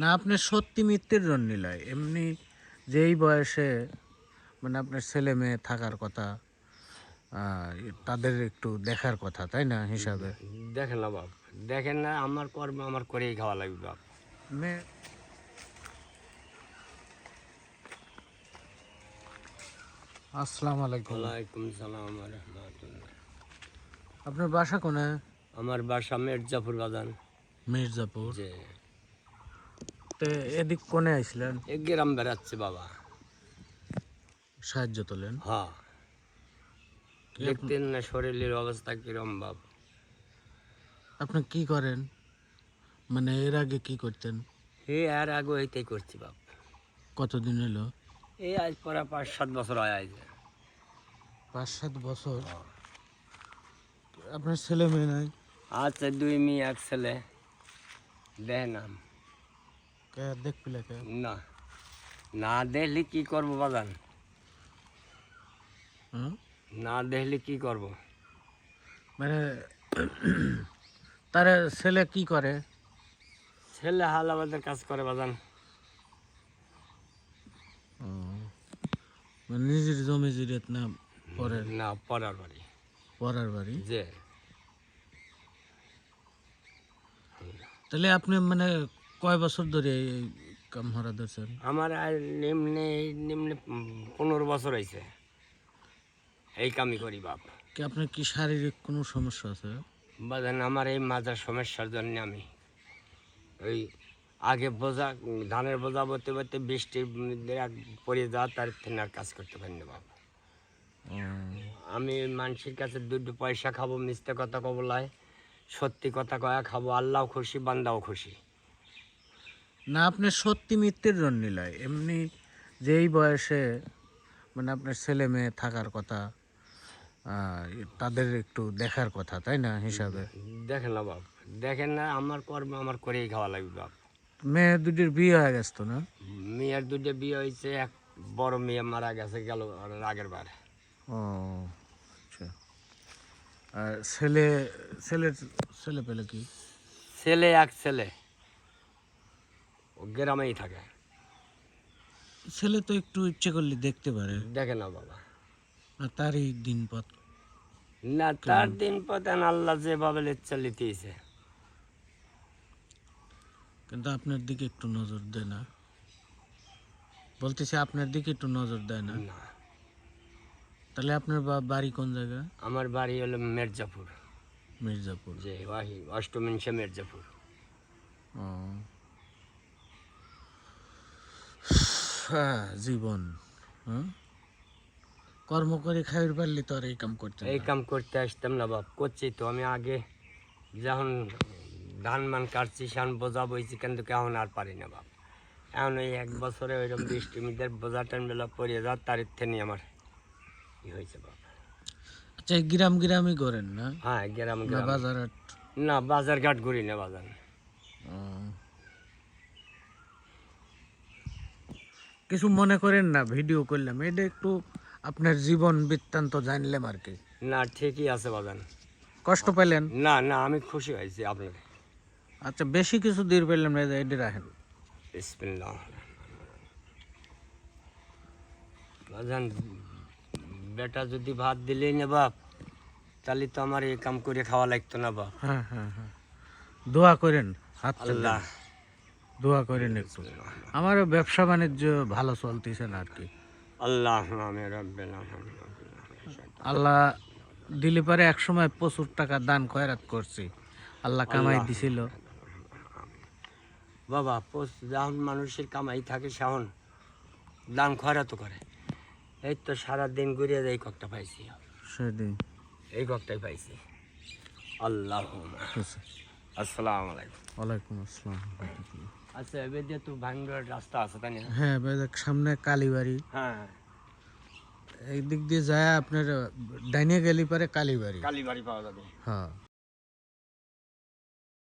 না আপনার সত্যি মিথ্যের জন্য নয় এমনি যেই বয়সে মানে আপনার ছেলে মেয়ে থাকার কথা তাদের একটু দেখার কথা তাই না হিসাবে? দেখেন না বাপ দেখেন না আমার কর্ম আমার করেই খাওয়া লাগবে বাপ। মেয়ে আসসালামু আলাইকুম। ওয়ালাইকুম সালাম রহমতুল্লাহ। আপনার বাসা কোনে আমার বাসা মির্জাপুর বাজান মির্জাপুর। এদিক কোনে আইছিলেন? এ গ্রাম বেড়াচ্ছে বাবা। সাহায্য তোলেন? হ্যাঁ দেখতেন না শরীরের অবস্থা কিরম বাপ। আপনি কি করেন? মানে এর আগে কি করতেন? হে আর আগে এইটাই করছি বাপ। কতদিন হলো? এই আজ পরে পাঁচ সাত বছর হয় আজ। পাঁচ সাত বছর? আপনার ছেলে মেয়ে নাই? আচ্ছা দুই মেয়ে এক ছেলে। দেখ না কে দেখবিলে না। না দেখলে কি করব বাজান? না দেখলে কি করব? মানে তার ছেলে কি করে? ছেলে হাল আমাদের কাজ করে বাজান। মানে নিজের জমি জিরেত না পরের? না পড়ার বাড়ি। পরার বাড়ি? যে। তাহলে আপনি মানে কয় বছর ধরে এই কাম হারা ধরছেন? আমার আর নিম্নে নিম্নে পনেরো বছর হয়েছে এই কামই করি বাপ। কি আপনার কি শারীরিক কোনো সমস্যা আছে? বাজান আমার এই মাজার সমস্যার জন্য আমি ওই আগে বোঝা ধানের বোঝা বলতে বলতে বৃষ্টি পড়ে যাওয়া তার থেকে আর কাজ করতে পারি না বাবা আমি মানুষের কাছে দুটো পয়সা খাব মিথ্যে কথা কবলায় সত্যি কথা কয়া খাব আল্লাহ খুশি বান্দাও খুশি। না আপনি সত্যি মৃত্যুর জন্য নয় এমনি যেই বয়সে মানে আপনার ছেলে মেয়ে থাকার কথা তাদের একটু দেখার কথা তাই না হিসাবে? দেখেন না বাপ দেখেন না আমার কর্ম আমার করেই খাওয়া লাগবে বাপ। মেয়ে দুটির বিয়ে হয়ে গেছে তো না? মেয়ের দুটো বিয়ে হয়েছে এক বড় মেয়ে মারা গেছে গেল আগের বার। ও আচ্ছা। আর ছেলে ছেলের ছেলে পেলে কি? ছেলে এক ছেলে। গ্রামেই থাকে। ছেলে তো একটু ইচ্ছে করলে দেখতে পারে। দেখে না বাবা। আর তারই দিন পথ না তার দিন পতেন আল্লাহ যেভাবে ইচ্ছা লিতেছে কিন্তু আপনার দিকে একটু নজর দেয় না। বলতেছি আপনার দিকে একটু নজর দেয় না। তাহলে আপনার বাড়ি কোন জায়গা? আমার বাড়ি হলো মির্জাপুর। মির্জাপুর। যে ওয়াহি অষ্টমিংশে মির্জাপুর। ও হ্যাঁ, জীবন হ্যাঁ? কর্ম করে খাইর পারলে তো আর এই কাম করতে এই কাম করতে আসতাম না বাপ করছি তো। আমি আগে যখন ধান মান কাটছি সেখন বোঝা বইছি কিন্তু এখন আর পারি না বাপ। এখন এই এক বছরে ওইরকম বৃষ্টি মিদের বোঝা টান বেলা পড়িয়ে যাওয়ার তারিখ থেকে আমার। ই হয়েছে বাপ। আচ্ছা গ্রাম গ্রামই করেন না? হ্যাঁ গ্রাম গ্রাম। বাজার না বাজার ঘাট ঘুরি না বাজার। কিছু মনে করেন না ভিডিও করলাম। এটা একটু আপনার জীবন বৃত্তান্ত জানলাম আর কি। না ঠিকই আছে বাজান। কষ্ট পেলেন? না না আমি খুশি হয়েছি আপনার আচ্ছা বেশি কিছু দূর পেলাম না এটা রাখেন। বিসমিল্লাহ। বাজান বেটা যদি ভাত দিলেই না বাপ তাহলে তো আমার এই কাম করে খাওয়া লাগতো না বাপ। হ্যাঁ হ্যাঁ হ্যাঁ। দোয়া করেন হাত আল্লাহ। দোয়া করেন একটু। আমারও ব্যবসা বাণিজ্য ভালো চলতেছে না আর কি। আল্লাহ আল্লাহ দিলে পারে এক সময় প্রচুর টাকা দান খয়রাত করছি। আল্লাহ কামাই দিছিল। বাবা যখন মানুষের কামাই থাকে সেখন দান খরা তো করে। এই তো সারা দিন ঘুরিয়ে এই ককটা পাইছি। সেদিন। এই ককটাই পাইছি। আল্লাহ আসসালামু আলাইকুম। ওয়ালাইকুম আসসালাম। আচ্ছা এবার দিয়ে তো ভাঙ্গার রাস্তা আছে তাই না? হ্যাঁ সামনে কালীবাড়ি। হ্যাঁ। এই দিক দিয়ে যায় আপনার ডাইনে গেলি পারে কালীবাড়ি। কালীবাড়ি পাওয়া যাবে। হ্যাঁ।